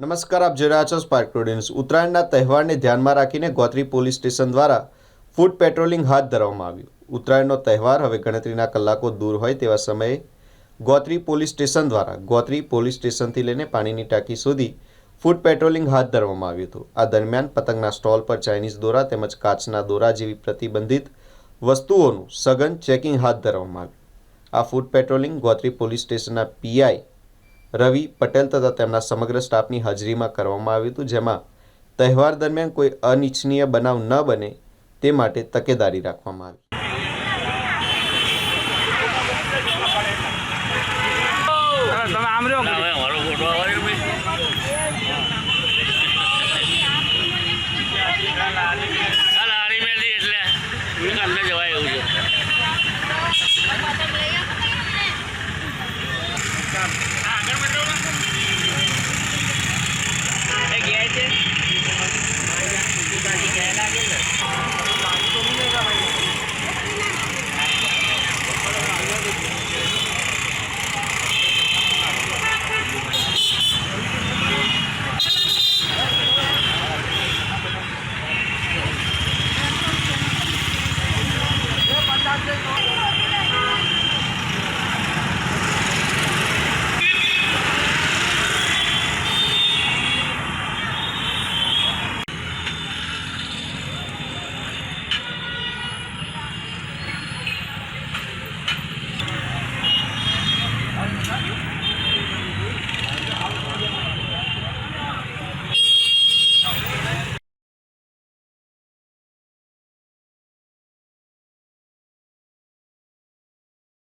નમસ્કાર, આપ જોઈ રહ્યા છો સ્પાર્ક પ્રોડ્યુન્સ ઉત્તરાયણના તહેવારને ધ્યાનમાં રાખીને ગોત્રી પોલીસ સ્ટેશન દ્વારા ફૂડ પેટ્રોલિંગ હાથ ધરવામાં આવ્યું. ઉત્તરાયણનો તહેવાર હવે ગણતરીના કલાકો દૂર હોય તેવા સમયે ગોત્રી પોલીસ સ્ટેશન દ્વારા, ગોત્રી પોલીસ સ્ટેશનથી લઈને પાણીની ટાંકી સુધી ફૂડ પેટ્રોલિંગ હાથ ધરવામાં આવ્યું હતું. આ દરમિયાન પતંગના સ્ટોલ પર ચાઇનીઝ દોરા તેમજ કાચના દોરા જેવી પ્રતિબંધિત વસ્તુઓનું સઘન ચેકિંગ હાથ ધરવામાં આવ્યું. આ ફૂડ પેટ્રોલિંગ ગોત્રી પોલીસ સ્ટેશનના પીઆઈ રવિ પટેલ તથા તેમના સમગ્ર સ્ટાફની હાજરીમાં કરવામાં આવ્યું હતું, જેમાં તહેવાર દરમિયાન કોઈ અનિચ્છનીય બનાવ ન બને તે માટે તકેદારી રાખવામાં આવી. એટલે. અંદર Love you.